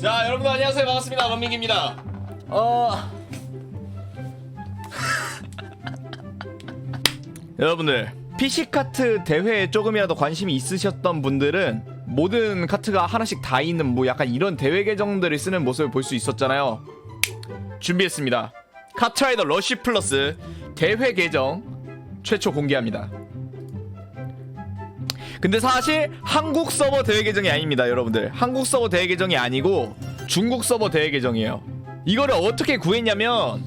자 여러분들 안녕하세요. 반갑습니다. 원민기입니다. 어. 여러분들 PC 카트 대회에 조금이라도 관심이 있으셨던 분들은 모든 카트가 하나씩 다 있는 뭐 약간 이런 대회 계정들을 쓰는 모습을 볼 수 있었잖아요. 준비했습니다. 카트라이더 러쉬 플러스 대회 계정 최초 공개합니다 근데 사실 한국 서버 대회 계정이 아닙니다, 여러분들. 한국 서버 대회 계정이 아니고 중국 서버 대회 계정이에요. 이거를 어떻게 구했냐면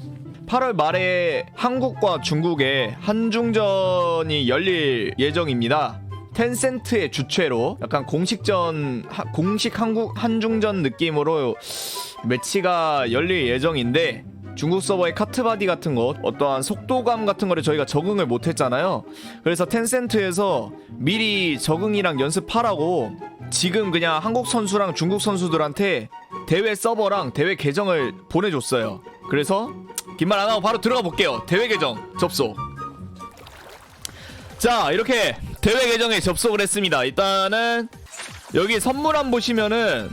8월 말에 한국과 중국에 한중전이 열릴 예정입니다. 텐센트의 주최로 약간 공식전 하- 공식 한국 한중전 느낌으로 매치가 열릴 예정인데 중국 서버의 카트바디 같은 것 어떠한 속도감 같은 거를 저희가 적응을 못 했잖아요. 그래서 텐센트에서 미리 적응이랑 연습하라고 지금 그냥 한국 선수랑 중국 선수들한테 대회 서버랑 대회 계정을 보내줬어요. 그래서 긴말 안 하고 바로 들어가 볼게요. 대회 계정 접속. 자 이렇게 대회 계정에 접속을 했습니다. 일단은 여기 선물함 보시면은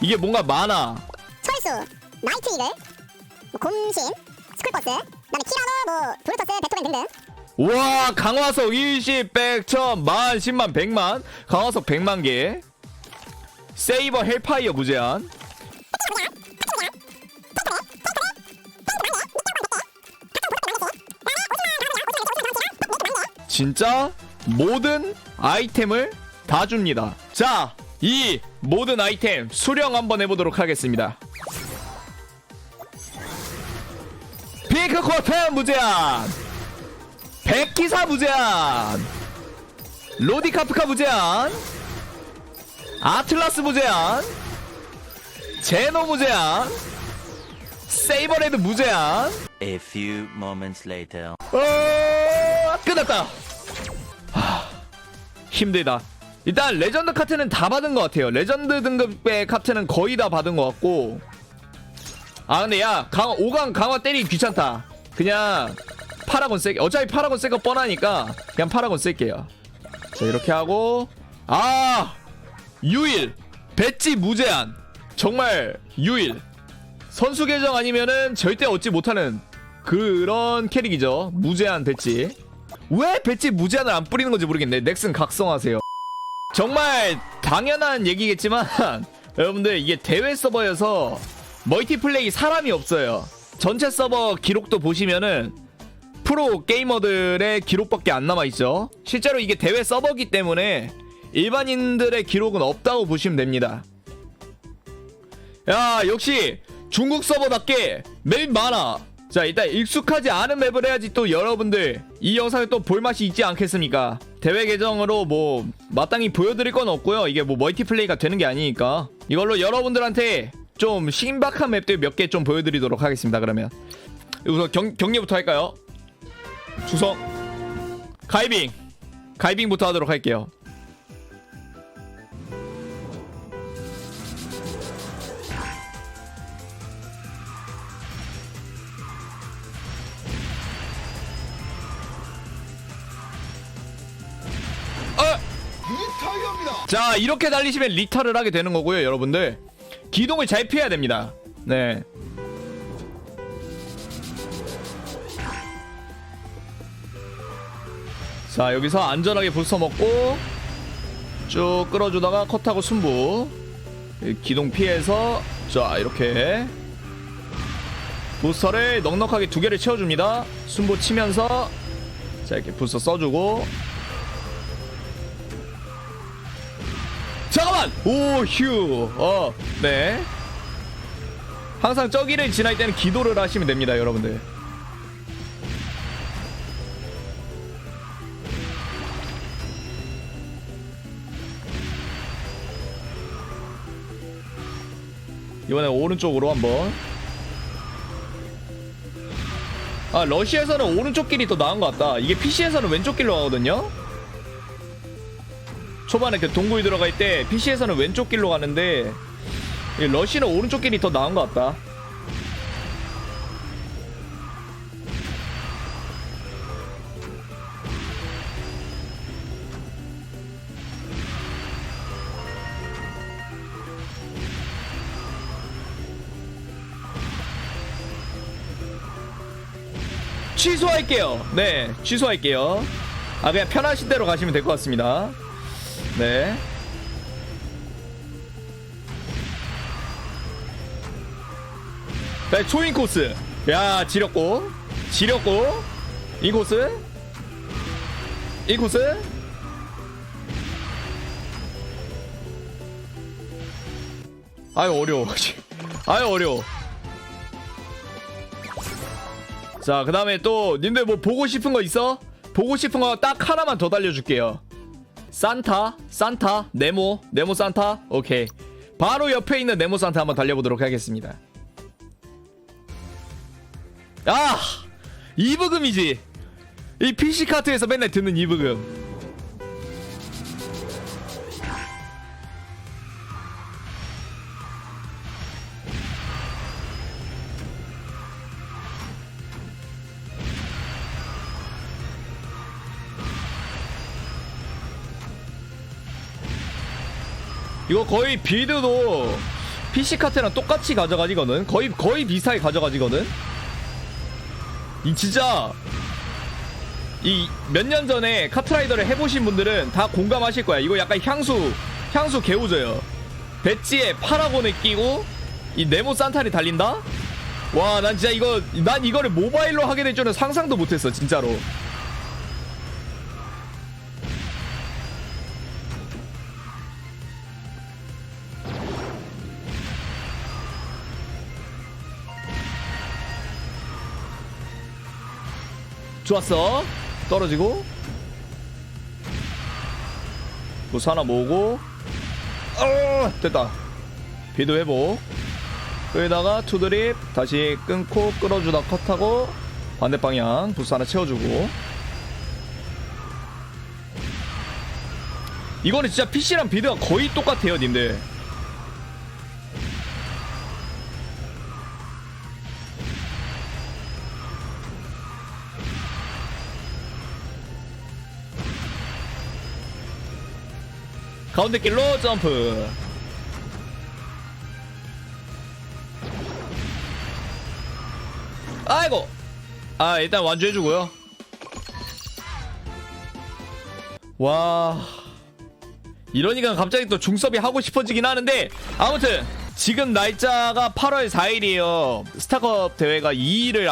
이게 뭔가 많아. 철수, 나이트 이글, 뭐 곰신, 스쿨버스, 그다음에 키라노, 뭐 브루터스, 베토벤 등등. 우와 강화석 일십 백천 만 십만 백만. 강화석 백만 개. 세이버 헬파이어 무제한. 진짜 모든 아이템을 다 줍니다. 자 이 모든 아이템 수령 한번 해보도록 하겠습니다 핑크 쿼터 무제한. 백기사 무제한. 로디카프카 무제한. 아틀라스 무제한. 제노 무제한. 세이버레드 무제한. A few moments later. 어 끝났다. 하, 힘들다. 일단 레전드 카트는 다 받은 것 같아요. 레전드 등급의 카트는 거의 다 받은 것 같고 아 근데 야 강화 5강 강화 때리기 귀찮다. 그냥 파라곤 쓸게 어차피 파라곤 쓸 거 뻔하니까 그냥 파라곤 쓸게요. 자 이렇게 하고 아! 유일 배지 무제한. 정말 유일. 선수 계정 아니면은 절대 얻지 못하는 그런 캐릭이죠. 무제한 배지. 왜 배지 무제한을 안 뿌리는 건지 모르겠네. 넥슨 각성하세요. 정말 당연한 얘기겠지만 여러분들 이게 대회 서버여서 멀티플레이 사람이 없어요. 전체 서버 기록도 보시면은 프로 게이머들의 기록밖에 안 남아 있죠. 실제로 이게 대회 서버기 때문에 일반인들의 기록은 없다고 보시면 됩니다. 야 역시 중국 서버답게 맵이 많아. 자 일단 익숙하지 않은 맵을 해야지 또 여러분들 이 영상을 또 볼맛이 있지 않겠습니까? 대회 계정으로 뭐 마땅히 보여드릴 건 없고요. 이게 뭐 멀티플레이가 되는 게 아니니까 이걸로 여러분들한테 좀 신박한 맵들 몇 개 좀 보여드리도록 하겠습니다. 그러면 우선 경, 경례부터 할까요? 주성 가이빙 가이빙부터 하도록 할게요. 어! 자 이렇게 달리시면 리타를 하게 되는 거고요 여러분들 기동을 잘 피해야 됩니다. 네. 자 여기서 안전하게 불서 먹고 쭉 끌어주다가 컷하고 순부. 이 기동 피해서 자 이렇게 부스터를 넉넉하게 두 개를 채워줍니다. 순부 치면서 자 이렇게 부스터 써주고 잠깐만! 오, 휴. 어, 네. 항상 저기를 지날 때는 기도를 하시면 됩니다, 여러분들. 이번에 오른쪽으로 한번. 아, 러시아에서는 오른쪽 길이 더 나은 것 같다. 이게 PC에서는 왼쪽 길로 가거든요? 초반에 그 동굴 들어갈 때 PC에서는 왼쪽 길로 가는데 러쉬는 오른쪽 길이 더 나은 것 같다. 취소할게요. 네 취소할게요. 아 그냥 편하신 대로 가시면 될 것 같습니다. 네. 자, 초인 코스. 야, 지렸고. 지렸고. 이 코스. 이 코스. 아유, 어려워. 아유, 어려워. 자, 그 다음에 또, 님들 뭐 보고 싶은 거 있어? 보고 싶은 거 딱 하나만 더 달려줄게요. 산타, 산타, 네모, 네모 산타. 오케이. 바로 옆에 있는 네모 산타 한번 달려보도록 하겠습니다. 아! 이브금이지! 이 PC카트에서 맨날 듣는 이브금. 이거 거의 빌드도 PC카트랑 똑같이 가져가지거든? 거의, 거의 비슷하게 가져가지거든? 이 진짜 이 몇 년 전에 카트라이더를 해보신 분들은 다 공감하실 거야. 이거 약간 향수 향수 개우져요. 배지에 파라곤을 끼고 이 네모 산타를 달린다? 와, 난 진짜 이거 난 이거를 모바일로 하게 될 줄은 상상도 못했어, 진짜로. 좋았어. 떨어지고. 부스 하나 모으고. 어, 됐다. 비도 회복. 여기다가 투드립 다시 끊고 끌어주다 컷하고 반대 방향 부스 하나 채워주고. 이거는 진짜 PC랑 비드가 거의 똑같아요, 님들. 가운데 길로 점프. 아이고. 아 일단 완주해주고요. 와. 이러니까 갑자기 또 중섭이 하고 싶어지긴 하는데 아무튼 지금 날짜가 8월 4일이에요. 스타컵 대회가 2일을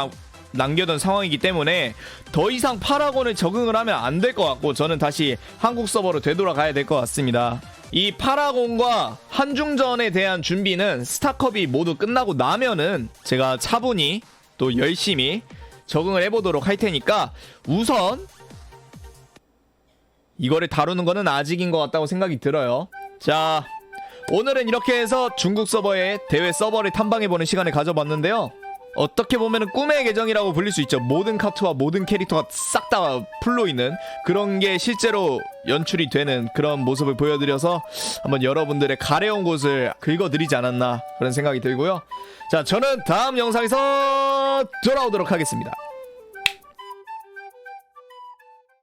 남겨둔 상황이기 때문에 더 이상 파라곤을 적응을 하면 안 될 것 같고 저는 다시 한국 서버로 되돌아가야 될 것 같습니다. 이 파라곤과 한중전에 대한 준비는 스타컵이 모두 끝나고 나면은 제가 차분히 또 열심히 적응을 해보도록 할 테니까 우선 이거를 다루는 거는 아직인 것 같다고 생각이 들어요. 자, 오늘은 이렇게 해서 중국 서버의 대회 서버를 탐방해보는 시간을 가져봤는데요. 어떻게 보면은 꿈의 계정이라고 불릴 수 있죠. 모든 카트와 모든 캐릭터가 싹 다 풀로 있는 그런 게 실제로 연출이 되는 그런 모습을 보여드려서 한번 여러분들의 가려운 곳을 긁어드리지 않았나 그런 생각이 들고요. 자, 저는 다음 영상에서 돌아오도록 하겠습니다.